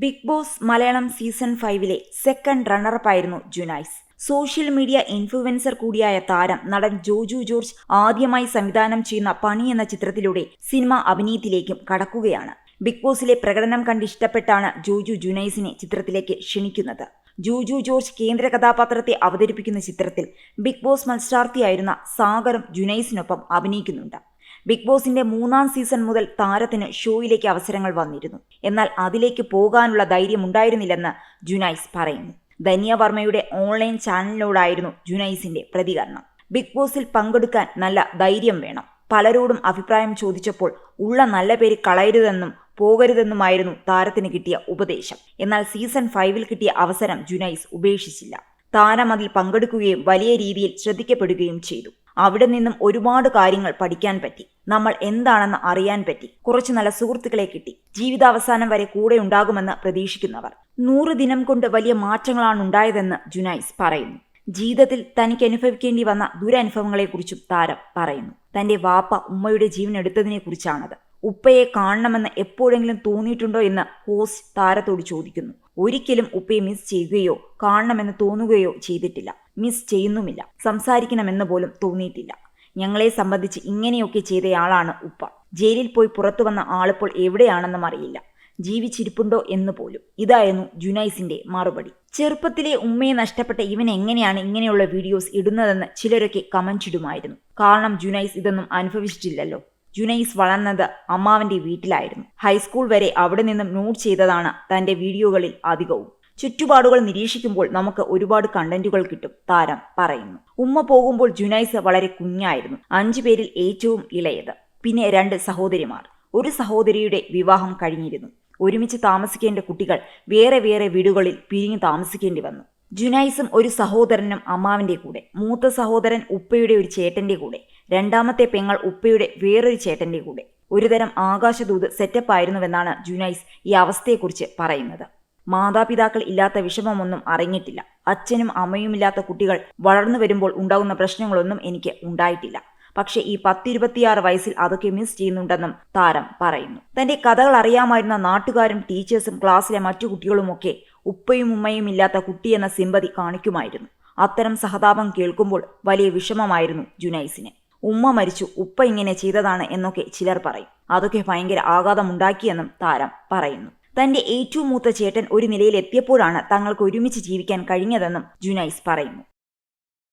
Big boss Malayalam season ഫൈവിലെ second റണ്ണറപ്പായിരുന്നു Junaiz. Social media influencer കൂടിയായ താരം നടൻ ജോജു ജോർജ് ആദ്യമായി സംവിധാനം ചെയ്യുന്ന പണി എന്ന ചിത്രത്തിലൂടെ സിനിമ അഭിനയത്തിലേക്കും കടക്കുകയാണ്. ബിഗ് ബോസിലെ പ്രകടനം കണ്ടിഷ്ടപ്പെട്ടാണ് ജോജു ജുനൈസിനെ ചിത്രത്തിലേക്ക് ക്ഷണിക്കുന്നത്. ജോജു ജോർജ് കേന്ദ്ര കഥാപാത്രത്തെ അവതരിപ്പിക്കുന്ന ചിത്രത്തിൽ ബിഗ് ബോസ് മത്സരാർത്ഥിയായിരുന്ന സാഗറും ജുനൈസിനൊപ്പം അഭിനയിക്കുന്നുണ്ട്. ബിഗ് ബോസിന്റെ മൂന്നാം സീസൺ മുതൽ താരത്തിന് ഷോയിലേക്ക് അവസരങ്ങൾ വന്നിരുന്നു. എന്നാൽ അതിലേക്ക് പോകാനുള്ള ധൈര്യം ഉണ്ടായിരുന്നില്ലെന്ന് ജുനൈസ് പറയുന്നു. ധന്യ വർമ്മയുടെ ഓൺലൈൻ ചാനലിനോടായിരുന്നു ജുനൈസിന്റെ പ്രതികരണം. ബിഗ് ബോസിൽ പങ്കെടുക്കാൻ നല്ല ധൈര്യം വേണം. പലരോടും അഭിപ്രായം ചോദിച്ചപ്പോൾ ഉള്ള നല്ല പേര് കളയരുതെന്നും പോകരുതെന്നുമായിരുന്നു താരത്തിന് കിട്ടിയ ഉപദേശം. എന്നാൽ സീസൺ ഫൈവിൽ കിട്ടിയ അവസരം ജുനൈസ് ഉപേക്ഷിച്ചില്ല. താരം അതിൽ പങ്കെടുക്കുകയും വലിയ രീതിയിൽ ശ്രദ്ധിക്കപ്പെടുകയും ചെയ്തു. അവിടെ നിന്നും ഒരുപാട് കാര്യങ്ങൾ പഠിക്കാൻ പറ്റി. നമ്മൾ എന്താണെന്ന് അറിയാൻ പറ്റി. കുറച്ച് നല്ല സുഹൃത്തുക്കളെ കിട്ടി. ജീവിതാവസാനം വരെ കൂടെ ഉണ്ടാകുമെന്ന് പ്രതീക്ഷിക്കുന്നവർ. നൂറ് ദിനം കൊണ്ട് വലിയ മാറ്റങ്ങളാണ് ഉണ്ടായതെന്ന് ജുനൈസ് പറയുന്നു. ജീവിതത്തിൽ തനിക്ക് അനുഭവിക്കേണ്ടി വന്ന ദുരനുഭവങ്ങളെക്കുറിച്ചും താരം പറയുന്നു. തന്റെ വാപ്പ ഉമ്മയുടെ ജീവൻ എടുത്തതിനെക്കുറിച്ചാണത് ഉപ്പയെ കാണണമെന്ന് എപ്പോഴെങ്കിലും തോന്നിയിട്ടുണ്ടോ എന്ന് ഹോസ്റ്റ് താരത്തോട് ചോദിക്കുന്നു. ഒരിക്കലും ഉപ്പയെ മിസ് ചെയ്യുകയോ കാണണമെന്ന് തോന്നുകയോ ചെയ്തിട്ടില്ല. മിസ് ചെയ്യുന്നുമില്ല. സംസാരിക്കണമെന്ന് പോലും തോന്നിയിട്ടില്ല. ഞങ്ങളെ സംബന്ധിച്ച് ഇങ്ങനെയൊക്കെ ചെയ്തയാളാണ് ഉപ്പ. ജയിലിൽ പോയി പുറത്തു വന്ന ആളിപ്പോൾ എവിടെയാണെന്നും അറിയില്ല. ജീവിച്ചിരിപ്പുണ്ടോ എന്ന് പോലും. ഇതായിരുന്നു ജുനൈസിന്റെ മറുപടി. ചെറുപ്പത്തിലെ ഉമ്മയെ നഷ്ടപ്പെട്ട ഇവൻ എങ്ങനെയാണ് ഇങ്ങനെയുള്ള വീഡിയോസ് ഇടുന്നതെന്ന് ചിലരൊക്കെ കമന്റ് ഇടുമായിരുന്നു. കാരണം ജുനൈസ് ഇതൊന്നും അനുഭവിച്ചിട്ടില്ലല്ലോ. ജുനൈസ് വളർന്നത് അമ്മാവന്റെ വീട്ടിലായിരുന്നു. ഹൈസ്കൂൾ വരെ അവിടെ നിന്നും നോട്ട് ചെയ്തതാണ് തന്റെ വീഡിയോകളിൽ അധികവും. ചുറ്റുപാടുകൾ നിരീക്ഷിക്കുമ്പോൾ നമുക്ക് ഒരുപാട് കണ്ടന്റുകൾ കിട്ടും താരം പറയുന്നു. ഉമ്മ പോകുമ്പോൾ ജുനൈസ് വളരെ കുഞ്ഞായിരുന്നു അഞ്ചു പേരിൽ ഏറ്റവും ഇളയത്. പിന്നെ രണ്ട് സഹോദരിമാർ. ഒരു സഹോദരിയുടെ വിവാഹം കഴിഞ്ഞിരുന്നു. ഒരുമിച്ച് താമസിക്കേണ്ട കുട്ടികൾ വേറെ വേറെ വീടുകളിൽ പിരിഞ്ഞു താമസിക്കേണ്ടി വന്നു. ജുനൈസും ഒരു സഹോദരനും അമ്മാവിന്റെ കൂടെ. മൂത്ത സഹോദരൻ ഉപ്പയുടെ ഒരു ചേട്ടന്റെ കൂടെ. രണ്ടാമത്തെ പെങ്ങൾ ഉപ്പയുടെ വേറൊരു ചേട്ടന്റെ കൂടെ. ഒരുതരം ആകാശദൂത് സെറ്റപ്പ് ആയിരുന്നുവെന്നാണ് ജുനൈസ് ഈ അവസ്ഥയെക്കുറിച്ച് പറയുന്നത്. മാതാപിതാക്കൾ ഇല്ലാത്ത വിഷമമൊന്നും അറിഞ്ഞിട്ടില്ല. അച്ഛനും അമ്മയുമില്ലാത്ത കുട്ടികൾ വളർന്നു വരുമ്പോൾ ഉണ്ടാകുന്ന പ്രശ്നങ്ങളൊന്നും എനിക്ക് ഉണ്ടായിട്ടില്ല. പക്ഷേ ഈ പത്തിരുപത്തിയാറ് വയസ്സിൽ അതൊക്കെ മിസ് ചെയ്യുന്നുണ്ടെന്നും താരം പറയുന്നു. തന്റെ കഥകൾ അറിയാമായിരുന്ന നാട്ടുകാരും ടീച്ചേഴ്സും ക്ലാസ്സിലെ മറ്റു കുട്ടികളുമൊക്കെ ഉപ്പയും ഉമ്മയും ഇല്ലാത്ത കുട്ടിയെന്ന സിമ്പതി കാണിക്കുമായിരുന്നു. അത്തരം സഹതാപം കേൾക്കുമ്പോൾ വലിയ വിഷമമായിരുന്നു ജുനൈസിന്. ഉമ്മ മരിച്ചു ഉപ്പ ഇങ്ങനെ ചെയ്തതാണ് എന്നൊക്കെ ചിലർ പറയും. അതൊക്കെ ഭയങ്കര ആഘാതമുണ്ടാക്കിയെന്നും താരം പറയുന്നു. തന്റെ ഏറ്റവും മൂത്ത ചേട്ടൻ ഒരു നിലയിൽ എത്തിയപ്പോഴാണ് തങ്ങൾക്ക് ഒരുമിച്ച് ജീവിക്കാൻ കഴിഞ്ഞതെന്നും ജുനൈസ് പറയുന്നു.